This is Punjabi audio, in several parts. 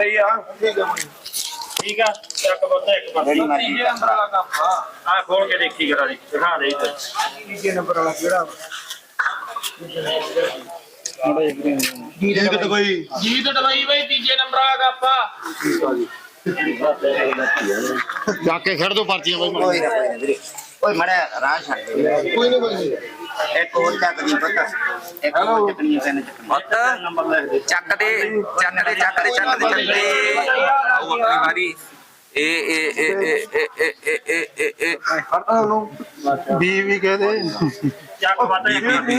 ਸਹੀ ਆ। ਠੀਕ ਆ ਚੱਕ ਬੱਤਾ ਇੱਕ ਬੱਤਾ ਤੀਜੇ ਨੰਬਰ ਵਾਲਾ ਕੱਪ ਆ। ਆ ਖੋਲ ਕੇ ਦੇਖੀ ਕਰਾ ਦੀ ਦਿਖਾ ਦੇ ਇੱਧਰ। ਤੀਜੇ ਨੰਬਰ ਵਾਲਾ ਕਿਹੜਾ ਜੀਤ ਕੋਈ ਜੀਤ ਦਵਾਈ ਬਈ ਤੀਜੇ ਨੰਬਰ ਵਾਲਾ ਕੱਪ ਆ। ਜਾ ਕੇ ਖੜ ਦੋ ਪਰਚੀਆਂ ਬਈ। ਕੋਈ ਨਾ ਕੋਈ ਨਾ ਵੀਰੇ। ਓਏ ਮੜਾ ਰਾਹ ਛੱਡ ਦੇ। ਕੋਈ ਨਹੀਂ ਕੋਈ ਇੱਕ ਹੋਰ ਚੱਕ ਦੀ ਪਤਾ ਇੱਕ ਹੋਰ ਚੱਕਣੀ ਹੈ ਪੈਨ ਚੱਕਣੀ ਪੁੱਤ ਨੰਬਰ ਲੈ ਦੇ ਚੱਕ ਦੇ ਚੱਕ ਦੇ ਚੱਕ ਦੇ ਚੱਕ ਦੇ ਚੱਕ ਦੇ ਆਓ ਆਪਣੀ ਵਾਰੀ ਏ ਏ ਏ ਏ ਏ ਏ ਏ ਏ ਏ ਏ ਫੜਦਾ ਉਹਨੂੰ ਬੀ ਵੀ ਕਹਦੇ ਚੱਕ ਬੱਤਾ B B B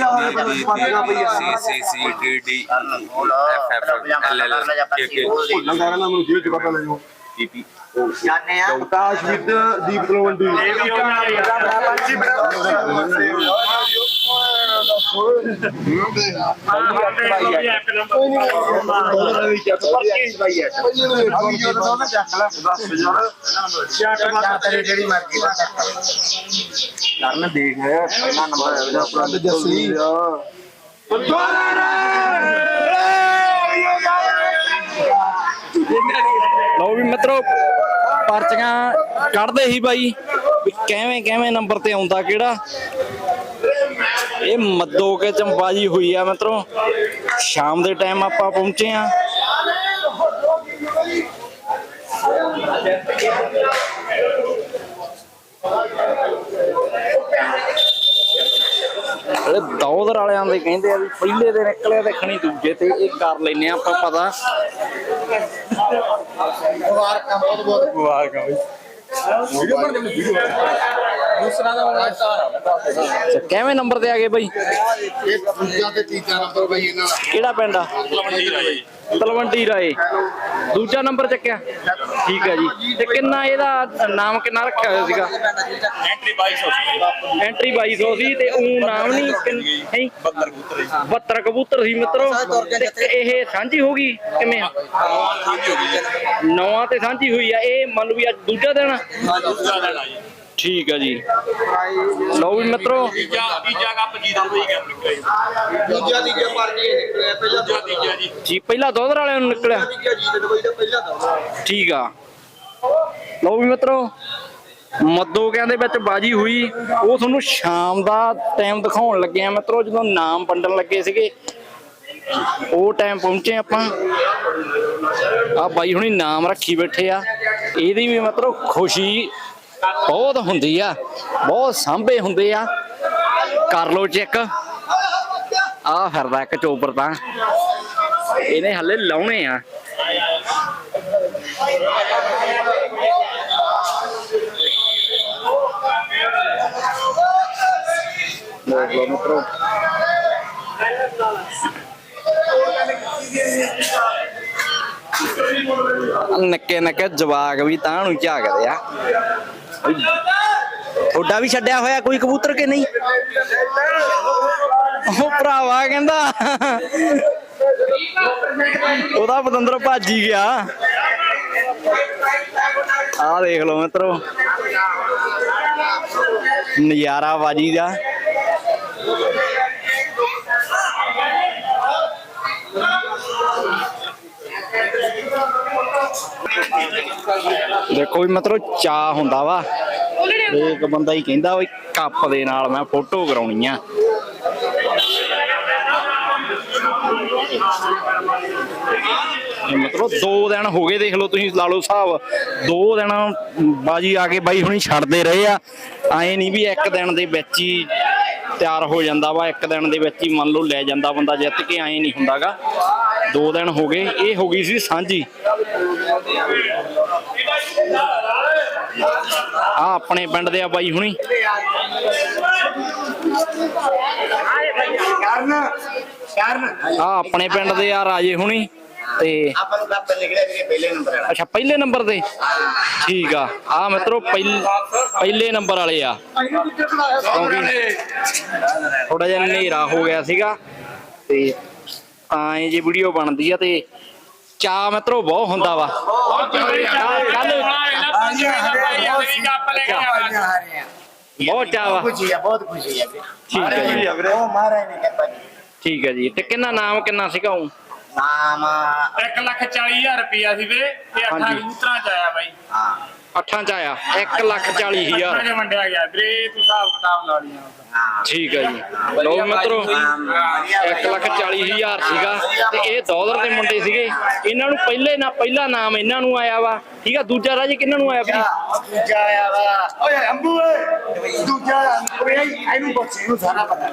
B C C C D D F F L L K K ਲੰਗਾਰਾ ਨਾ ਮੈਨੂੰ ਜੇਲ੍ਹ ਚ ਕੱਢ ਲੈ ਪੀ ਪੀ ਜਾਣੇ ਆ ਆਕਾਸ਼ ਵਿਦ ਦੀਪ ਤਲਵੰਡੀ ਇਹ ਵੀ ਉਹਨਾਂ ਦੀ ਆ ਇੱਕ ਨੰਬਰ ਤੇਰੀ ਜਿਹੜੀ ਮਰਜ਼ੀ ਦਾ ਕਰਨ ਦੇਖ ਪਹਿਲਾ ਨੰਬਰ ਆਪਣਾ ਜੱਸੀ ਲਓ ਵੀ ਮਿੱਤਰੋ, ਪਰਚੀਆਂ ਕੱਢਦੇ ਹੀ ਬਾਈ। ਕਿਵੇਂ ਕਿਵੇਂ ਨੰਬਰ ਤੇ ਆਉਂਦਾ ਕਿਹੜਾ? ਇਹ ਮੱਦੋ ਕੇ ਚੰਬਾਜੀ ਹੋਈ ਆ ਮਿੱਤਰੋ। ਸ਼ਾਮ ਦੇ ਟਾਈਮ ਆਪਾਂ ਪਹੁੰਚੇ ਆ ਇਹ ਦੌਦਰ ਵਾਲਿਆਂ ਦੇ ਕਹਿੰਦੇ ਆ ਵੀ ਪਹਿਲੇ ਦੇ ਨਿਕਲਿਆ ਤੇ ਖਣੀ ਦੂਜੇ ਤੇ ਇਹ ਕਰ ਲੈਨੇ ਆ ਆਪਾਂ ਪਤਾ। ਮੁਬਾਰਕਾਂ ਬਹੁਤ ਬਹੁਤ ਮੁਬਾਰਕਾਂ ਬਈ ਅੱਛਾ, ਕਿਵੇਂ ਨੰਬਰ ਤੇ ਆ ਗਏ ਬਾਈ? ਇਹ ਦੂਜਾ ਤੇ ਤੀਜਾ ਨੰਬਰ ਬਈ ਇਹਨਾਂ ਦਾ। ਕਿਹੜਾ ਪਿੰਡ ਆ? ਤਲਵੰਡੀ ਰਾਏ। ਦੂਜਾ ਨੰਬਰ ਚੱਕਿਆ? ਠੀਕ ਹੈ ਜੀ। ਤੇ ਕਿੰਨਾ ਇਹਦਾ ਨਾਮ ਕਿੰਨਾ ਰੱਖਿਆ ਹੋਇਆ ਸੀਗਾ? ਐਂਟਰੀ 2200 ਐਂਟਰੀ 2200 ਸੀ ਤੇ ਉਹ ਨਾਮ ਨਹੀਂ ਹੈ? 72 ਕਬੂਤਰ 72 ਕਬੂਤਰ ਸੀ ਮਿੱਤਰੋ। ਤੇ ਇਹ ਸਾਂਝੀ ਹੋ ਗਈ ਕਿਵੇਂ? ਆ ਨੌਵਾਂ ਤੇ ਸਾਂਝੀ ਹੋਈ ਆ। ਇਹ ਮੰਨ ਲਓ ਵੀ ਅੱਜ ਦੂਜਾ ਦਿਨ? ਦੂਜਾ ਲੈਣਾ ਜੀ। ਠੀਕ ਆ ਜੀ। ਲਓ ਵੀ ਮਿੱਤਰੋ। ਤੀਜਾ ਤੀਜਾ ਕੱਪ ਜੀ ਦਾ ਹੋਈ ਗਿਆ ਨਿਕਲਿਆ ਦੂਜਾ ਤੀਜਾ ਪਰਚੀ ਨਿਕਲਿਆ ਪਹਿਲਾ ਦੂਜਾ ਤੀਜਾ ਜੀ। ਜੀ ਪਹਿਲਾਂ ਦੋਧਰ ਵਾਲਿਆਂ ਨੂੰ ਨਿਕਲਿਆ। ਤੀਜਾ ਦਾ ਪਹਿਲਾ ਠੀਕ ਆ। ਲਓ ਵੀ ਮਿੱਤਰੋ ਮੱਦੋਕਿਆਂ ਦੇ ਵਿੱਚ ਬਾਜੀ ਹੋਈ। ਉਹ ਤੁਹਾਨੂੰ ਸ਼ਾਮ ਦਾ ਟਾਈਮ ਦਿਖਾਉਣ ਲੱਗੇ ਆ ਮਿੱਤਰੋ ਜਦੋਂ ਨਾਮ ਵੰਡਣ ਲੱਗੇ ਸੀਗੇ। ਉਹ ਟਾਈਮ ਪਹੁੰਚੇ ਆਪਾਂ। ਆ ਬਾਈ ਹੁਣੀ ਨਾਮ ਰੱਖੀ ਬੈਠੇ ਆ। ਇਹਦੀ ਵੀ ਮਿੱਤਰੋ ਖੁਸ਼ੀ ਬਹੁਤ ਹੁੰਦੀ ਆ, ਬਹੁਤ ਸਾਂਭੇ ਹੁੰਦੇ ਆ। ਕਰ ਲਓ ਚੈੱਕ। ਆ ਫਿਰਦਾ ਇੱਕ ਚੋਪਰ ਤਾਂ। ਇਹਨੇ ਹੱਲੇ ਲਾਉਣੇ ਆ। ਦੇਖ ਨਿੱਕੇ ਮਿੱਤਰੋ। ਆਹ ਨੱਕੇ ਨੱਕੇ ਜਵਾਗ ਵੀ ਤਾਂ ਨੂੰ ਝਾਕਦੇ ਆ। ਤੁਹਾਡਾ ਵੀ ਛੱਡਿਆ ਹੋਇਆ ਕੋਈ ਕਬੂਤਰ ਕਿ ਨਹੀਂ? ਉਹ ਭਰਾਵਾ ਕਹਿੰਦਾ। ਉਹਦਾ ਪਤੰਦਰ ਭੱਜ ਹੀ ਗਿਆ। ਆਹ ਦੇਖ ਲਓ ਮਿੱਤਰੋ। ਨਜ਼ਾਰਾ ਬਾਜੀ ਦਾ। ਦੇਖੋ ਵੀ ਮਤਲਬ ਚਾ ਹੁੰਦਾ ਵਾ। ਇੱਕ ਬੰਦਾ ਹੀ ਕਹਿੰਦਾ ਵੀ ਕੱਪ ਦੇ ਨਾਲ ਮੈਂ ਫੋਟੋ ਕਰਾਉਣੀ ਆ। ਮਤਲਬ ਦੋ ਦਿਨ ਹੋ ਗਏ ਦੇਖ ਲਓ ਤੁਸੀਂ, ਲਾ ਲਓ ਹਿਸਾਬ। ਦੋ ਦਿਨ ਬਾਜੀ ਆ ਕੇ ਬਾਈ ਹੁਣੀ ਛੱਡਦੇ ਰਹੇ ਆ। ਐਂ ਨਹੀਂ ਵੀ ਇੱਕ ਦਿਨ ਦੇ ਵਿੱਚ ਹੀ ਤਿਆਰ ਹੋ ਜਾਂਦਾ ਵਾ, ਇੱਕ ਦਿਨ ਦੇ ਵਿੱਚ ਹੀ ਮੰਨ ਲਓ ਲੈ ਜਾਂਦਾ ਬੰਦਾ, ਜਿੱਤ ਕੇ ਐਂ ਨਹੀਂ ਹੁੰਦਾਗਾ। ਦੋ ਦਿਨ ਹੋ ਗਏ ਇਹ ਹੋ ਗਈ ਸੀ ਸਾਂਝੀ। ਆ ਆਪਣੇ ਪਿੰਡ ਦੇ ਆ ਬਾਈ ਹੁਣੀ। ਆ ਆਪਣੇ ਪਿੰਡ ਦੇ ਆ ਰਾਜੇ ਹੁਣੀ ਤੇ ਆਪਾਂ ਨੂੰ ਕੱਪ ਨਿਕਲਿਆ ਵੀਰੇ ਪਹਿਲੇ ਨੰਬਰ ਵਾਲਾ। ਅੱਛਾ ਪਹਿਲੇ ਨੰਬਰ ਤੇ? ਠੀਕ ਆ। ਆ ਮਿੱਤਰੋ ਪਹਿਲ- ਪਹਿਲੇ ਨੰਬਰ ਵਾਲੇ ਆ। ਕਿਉਂਕਿ ਥੋੜਾ ਜਿਹਾ ਹਨੇਰਾ ਹੋ ਗਿਆ ਸੀਗਾ ਤੇ ਤਾਂ ਇਹ ਜੀ ਵੀਡੀਓ ਬਣਦੀ ਆ ਤੇ ਚਾ ਮਿੱਤਰੋ ਬਹੁਤ ਹੁੰਦਾ ਵਾ। ਕੱਲ ਬਹੁਤ ਚਾ ਵਾ। ਖੁਸ਼ੀ ਆ ਬਹੁਤ ਖੁਸ਼ੀ ਆ ਠੀਕ ਹੈ ਜੀ। ਉਹ ਮਹਾਰਾਜ ਨੇ ਕਿਰਪਾ ਕੀਤੀ। ਠੀਕ ਹੈ ਜੀ। ਤੇ ਕਿੰਨਾ ਨਾਮ ਕਿੰਨਾ ਸੀਗਾ ਉਹ? ਨਾਮ 1 ਲੱਖ 40 ਹਜ਼ਾਰ ਰੁਪਿਆ ਸੀ ਵੀਰੇ ਤੇ ਅੱਠਾਂ ਹਾਂਜੀ। ਕਬੂਤਰਾਂ ਚ ਆਇਆ ਬਾਈ। ਹਾਂ। ਅੱਠਾਂ ਚ ਆਇਆ 1 ਲੱਖ 40 ਅੱਠਾਂ ਹਜ਼ਾਰ ਚ ਵੰਡਿਆ ਗਿਆ ਵੀਰੇ ਤੂੰ ਹਿਸਾਬ ਕਿਤਾਬ ਲਾ ਲਿਆ ਹਾਂ ਠੀਕ ਹੈ ਜੀ। ਲਓ ਮਿੱਤਰੋ 1 ਲੱਖ 40 ਹਜ਼ਾਰ ਸੀਗਾ ਤੇ ਇਹ ਦੌਲਰ ਦੇ ਮੁੰਡੇ ਸੀਗੇ। ਇਹਨਾਂ ਨੂੰ ਪਹਿਲੇ ਨਾ ਪਹਿਲਾ ਨਾਮ ਇਹਨਾਂ ਨੂੰ ਆਇਆ ਵਾ। ਠੀਕ ਆ ਦੂਜਾ ਰਾਜੀ ਕਿਹਨਾਂ ਨੂੰ ਆਇਆ ਵੀ ਦੂਜਾ ਆਇਆ ਵਾ। ਓਏ ਅੰਬੂ ਓਏ। ਦੂਜਾ ਓਏ ਇਹਨੂੰ ਬੱਚੇ ਨੂੰ ਸਾਰਾ ਪਤਾ।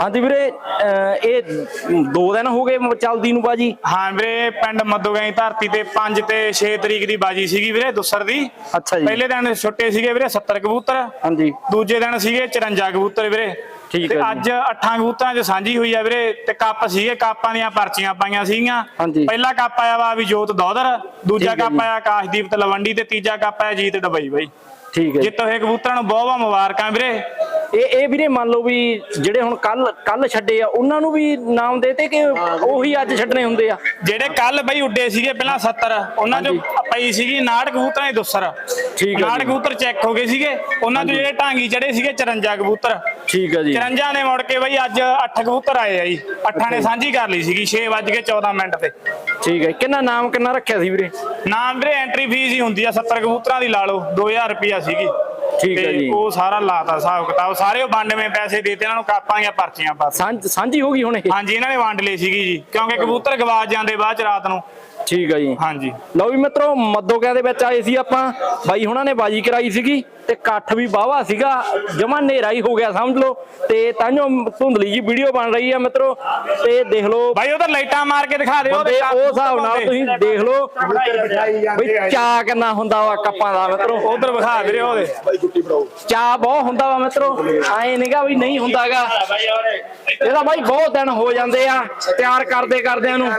ਹਾਂਜੀ ਵੀਰੇ ਇਹ ਦੋ ਦਿਨ ਹੋ ਗਏ ਚੱਲਦੀ ਨੂੰ ਬਾਜੀ। ਹਾਂ ਵੀਰੇ ਪਿੰਡ ਮੱਦੋਗਾਈ ਧਰਤੀ ਤੇ 5 ਤੇ 6 ਤਰੀਕ ਦੀ ਬਾਜੀ ਸੀਗੀ ਵੀਰੇ ਦੁਸਰ ਦੀ। ਅੱਛਾ ਜੀ। ਪਹਿਲੇ ਦਿਨ ਛੁੱਟੇ ਸੀਗੇ ਵੀਰੇ 70 ਕਬੂਤਰ। ਹਾਂਜੀ। ਦੂਜੇ ਦਿਨ ਸੀਗੇ 54 ਕਬੂਤਰ ਵੀਰੇ। ਠੀਕ ਹੈ। ਅੱਜ ਅੱਠਾਂ ਕਬੂਤਰਾਂ 'ਚ ਸਾਂਝੀ ਹੋਈ ਆ ਵੀਰੇ ਤੇ ਕੱਪ ਸੀਗੇ ਕੱਪਾਂ ਦੀਆਂ ਪਰਚੀਆਂ ਪਾਈਆਂ ਸੀਗੀਆਂ। ਪਹਿਲਾ ਕੱਪ ਆਇਆ ਵਾ ਵੀ ਜੋਤ ਦੌਦਰ ਦੂਜਾ ਕੱਪ। ਆਇਆ ਆਕਾਸ਼ਦੀਪ ਤਲਵੰਡੀ ਤੇ ਤੀਜਾ ਕੱਪ ਆਇਆ ਜੀਤ ਡਬਈ ਬਾਈ। ਠੀਕ ਹੈ। ਜਿੱਤ ਹੋਏ ਕਬੂਤਰਾਂ ਨੂੰ ਬਹੁਤ ਬਹੁਤ ਮੁਬਾਰਕਾਂ ਵੀਰੇ। ਇਹ ਇਹ ਵੀਰੇ ਮੰਨ ਲਓ ਵੀ ਜਿਹੜੇ ਹੁਣ ਕੱਲ ਕੱਲ ਛੱਡੇ ਆ ਉਹਨਾਂ ਨੂੰ ਵੀ ਨਾਮ ਦੇਤੇ ਕਿ ਉਹੀ ਅੱਜ ਛੱਡਣੇ ਹੁੰਦੇ ਆ? ਜਿਹੜੇ ਕੱਲ ਬਈ ਉੱਡੇ ਸੀਗੇ ਪਹਿਲਾਂ 70 ਉਹਨਾਂ ਚੋਂ ਪਈ ਸੀਗੀ 59 ਕਬੂਤਰਾਂ ਦੀ ਦੁਸਰ ਠੀਕ ਹੈ 59 ਜੀ। ਕਬੂਤਰ ਚੈੱਕ ਹੋ ਗਏ ਸੀਗੇ। ਉਹਨਾਂ ਚੋਂ ਜਿਹੜੇ ਢਾਂਗੀ ਚੜੇ ਸੀਗੇ 54 ਕਬੂਤਰ। ਠੀਕ ਹੈ ਜੀ। 54 ਨੇ ਮੁੜ ਕੇ ਬਈ ਅੱਜ 8 ਕਬੂਤਰ ਆਏ ਆ ਜੀ। ਅੱਠਾਂ ਨੇ ਸਾਂਝੀ ਕਰ ਲਈ ਸੀਗੀ 6 ਵੱਜ ਕੇ 14 ਮਿੰਟ ਤੇ। ਠੀਕ ਹੈ ਕਿੰਨਾ ਨਾਮ ਕਿੰਨਾ ਰੱਖਿਆ ਸੀ ਵੀਰੇ? ਨਾਮ ਵੀਰੇ ਐਂਟਰੀ ਫੀਸ ਹੀ ਹੁੰਦੀ ਆ 70 ਕਬੂਤਰਾਂ ਦੀ ਲਾ ਲਓ 2000 ਰੁਪਿਆ ਸੀਗੀ। ਠੀਕ ਹੈ ਤੇ ਜੀ। ਉਹ ਸਾਰਾ ਲਾਤਾ ਹਿਸਾਬ ਕਿਤਾਬ ਸਾਰੇ ਉਹ 92 ਪੈਸੇ ਦੇਤੇ ਇਹਨਾਂ ਨੂੰ ਕਾਪਾਂ ਦੀਆਂ ਪਰਚੀਆਂ ਬਸ। ਸਾਂਝ ਸਾਂਝੀ ਹੋ ਗਈ ਹੁਣ। ਇਹ ਹਾਂਜੀ ਇਹਨਾਂ ਨੇ ਵੰਡ ਲਈ ਸੀਗੀ ਜੀ ਕਿਉਂਕਿ ਕਬੂਤਰ ਗਵਾਚ ਜਾਂਦੇ ਬਾਅਦ ਚ ਰਾਤ ਨੂੰ। ਠੀਕ ਹੈ ਜੀ। ਹਾਂਜੀ। ਲਓ ਵੀ ਮਿੱਤਰੋ ਮੱਦੋਕਿਆਂ ਦੇ ਵਿੱਚ ਆਏ ਸੀ ਆਪਾਂ। ਬਾਈ ਹੁਣਾਂ ਨੇ ਬਾਜੀ ਕਰਾਈ ਸੀਗੀ ਤੇ ਇਕੱਠ ਵੀ ਵਾਹਵਾ ਸੀਗਾ। ਜਮਾ ਹਨੇਰਾ ਹੀ ਹੋ ਗਿਆ ਸਮਝ ਲਓ। ਤੇ ਤਾਂਯੋ ਧੁੰਦਲੀ ਜੀ ਵੀਡੀਓ ਬਣ ਰਹੀ ਆ ਮਿੱਤਰੋ ਤੇ ਦੇਖ ਲਓ। ਬਾਈ ਉਧਰ ਲਾਈਟਾਂ ਮਾਰ ਕੇ ਦਿਖਾ ਦਿਓ ਬੰਦੇ ਉਹ ਹਿਸਾਬ ਨਾਲ ਤੁਸੀਂ ਦੇਖ ਲਓ। ਬਈ ਚਾਹ ਕਿੰਨਾ ਹੁੰਦਾ ਵਾ ਕੱਪਾਂ ਦਾ ਮਿੱਤਰੋ। ਉਧਰ ਵਿਖਾ ਵੀਰੇ ਉਹਦੇ। ਚਾਹ ਬਹੁਤ ਹੁੰਦਾ ਵਾ ਮਿੱਤਰੋ। ਐ ਨਹੀਂਗਾ ਵੀ ਨਹੀਂ ਹੁੰਦਾਗਾ ਇਹਦਾ ਬਾਈ ਬਹੁਤ ਦਿਨ ਹੋ ਜਾਂਦੇ ਆ ਤਿਆਰ ਕਰਦੇ ਕਰਦਿਆਂ ਨੂੰ।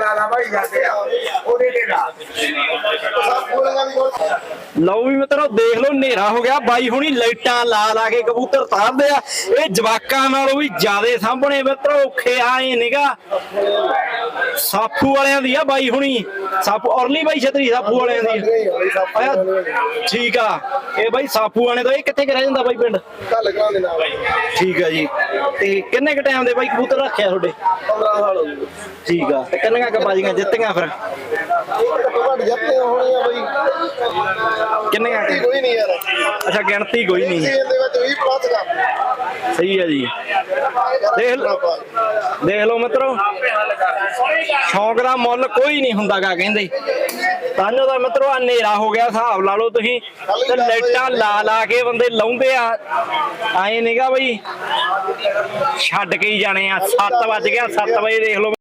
ਲਓ ਵੀ ਮਿੱਤਰੋ, ਦੇਖ ਲਓ, ਹਨੇਰਾ ਹੋ ਗਿਆ। ਬਾਈ ਹੁਣੀ ਲਾਈਟਾਂ ਲਾ ਲਾ ਕੇ ਕਬੂਤਰ ਤਾਰਦੇ ਆ। ਇਹ ਜਵਾਕਾਂ ਨਾਲੋਂ ਵੀ ਜ਼ਿਆਦਾ ਸਾਹਮਣੇ ਮਿੱਤਰੋ, ਔਖੇ ਆਏ ਨਿਗਾ ਸਾਫੂ ਵਾਲਿਆਂ ਦੀ ਆ ਬਾਈ ਹੁਣੀ। ਸਾਫੂ ਔਰਲੀ ਬਾਈ ਛਤਰੀ ਸਾਫੂ ਵਾਲਿਆਂ ਦੀ। ਠੀਕ ਆ। ਇਹ ਬਾਈ ਸਾਫੂ ਵਾਲੇ ਤੋਂ ਇਹ ਕਿੱਥੇ ਕੁ ਰਹਿ ਜਾਂਦਾ ਬਾਈ ਪਿੰਡ? ਦੇ ਨਾਲ। ਠੀਕ ਆ ਜੀ। ਤੇ ਕਿੰਨੇ ਕ ਟਾਈਮ ਦੇ ਬਾਈ ਕਬੂਤਰ ਰੱਖਿਆ ਤੁਹਾਡੇ? 15 ਸਾਲ ਹੋ ਗਏ। ਠੀਕ ਆ। ਤੇ ਕਿੰਨੀਆਂ ਕ ਬਾਜੀਆਂ ਜਿੱਤੀਆਂ ਫਿਰ? ਤੁਹਾਡੀ ਜੱਤੇ ਬਈ? ਕੋਈ ਨਹੀਂ ਯਾਰ। ਅੱਛਾ ਗਿਣਤੀ ਕੋਈ ਨਹੀਂ। ਇਹਦੇ ਵਿੱਚ 20 ਪਲੱਸ ਦਾ ਸਹੀ ਹੈ ਜੀ। ਦੇਖ ਲਓ। ਦੇਖ ਲਓ ਮਿੱਤਰੋ। ਸ਼ੌਂਕ ਦਾ ਮੁੱਲ ਕੋਈ ਨਹੀਂ ਹੁੰਦਾਗਾ ਕਹਿੰਦੇ। ਤਾਂਜੋ ਦਾ ਮਿੱਤਰੋ ਆ ਹਨੇਰਾ ਹੋ ਗਿਆ, ਹਿਸਾਬ ਲਾ ਲਓ ਤੁਸੀਂ। ਤੇ ਲਾਈਟਾਂ ਲਾ ਲਾ ਕੇ ਬੰਦੇ ਲਾਉਂਦੇ ਆ। ਐ ਨਹੀਂਗਾ ਬਈ। ਛੱਡ ਕੇ ਹੀ ਜਾਣੇ ਆ। 7 ਵੱਜ ਗਿਆ 7 ਵਜੇ ਦੇਖ ਲਓ।